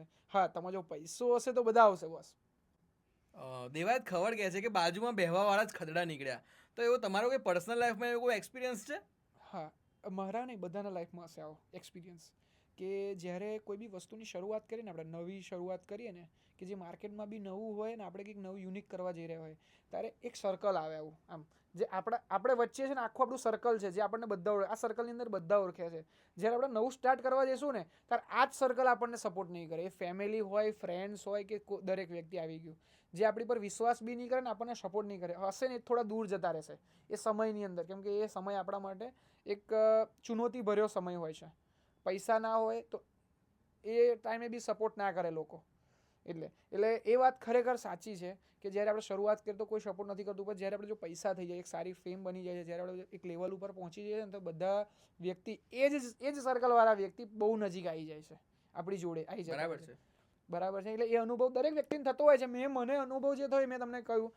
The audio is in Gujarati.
આવે હા તમારો પૈસો હશે તો બધા આવશે બસ. દેવાયત ખબર કહે છે કે બાજુમાં બેહવાવાળા જ ખદડા નીકળ્યા. તો એવો તમારો કોઈ પર્સનલ લાઈફમાં એવો કોઈ એક્સપિરિયન્સ છે? હા મારા નહીં બધાના લાઈફમાં હશે આવો એક્સપિરિયન્સ કે જ્યારે કોઈ બી વસ્તુની શરૂઆત કરીએ ને, આપણે નવી શરૂઆત કરીએ ને, કે જે માર્કેટમાં બી નવું હોય ને, આપણે કંઈક નવું યુનિક કરવા જઈ રહ્યા હોય, ત્યારે એક સર્કલ આવે આવું, આમ. જે આપણા, આપણે વચ્ચે છે ને આખું આપણું સર્કલ છે, જે આપણને બધા ઓળખે, આ સર્કલની અંદર બધા ઓળખે છે. જ્યારે આપણે નવું સ્ટાર્ટ કરવા જઈશું ને, ત્યારે આ જ સર્કલ આપણને સપોર્ટ નહીં કરે. એ ફેમિલી હોય ફ્રેન્ડ્સ હોય કે દરેક વ્યક્તિ આવી ગયું. જે આપણી પર વિશ્વાસ બી નહીં કરે ને, આપણને સપોર્ટ નહીં કરે. હશે ને, એ થોડા દૂર જતા રહેશે. એ સમયની અંદર. કેમ કે એ સમય આપણા માટે એક ચુનૌતી ભર્યો સમય હોય છે. પૈસા ના હોય તો એ ટાઈમે બી સપોર્ટ ના કરે લોકો. એટલે એટલે એ વાત ખરેખર સાચી છે કે જ્યારે આપણે શરૂઆત કરીએ તો કોઈ સપોર્ટ નથી કરતું. પણ જ્યારે આપણે જો પૈસા થઈ જાય એક સારી ફેમ બની જાય છે જ્યારે આપણે એક લેવલ ઉપર પહોંચી જઈએ ને તો બધા વ્યક્તિ એ જ એ જ સર્કલવાળા વ્યક્તિ બહુ નજીક આવી જાય છે. આપણી જોડે આવી જાય બરાબર છે. બરાબર છે. એટલે એ અનુભવ દરેક વ્યક્તિને થતો હોય છે. મેં મને અનુભવ જે થયો મેં તમને કહ્યું.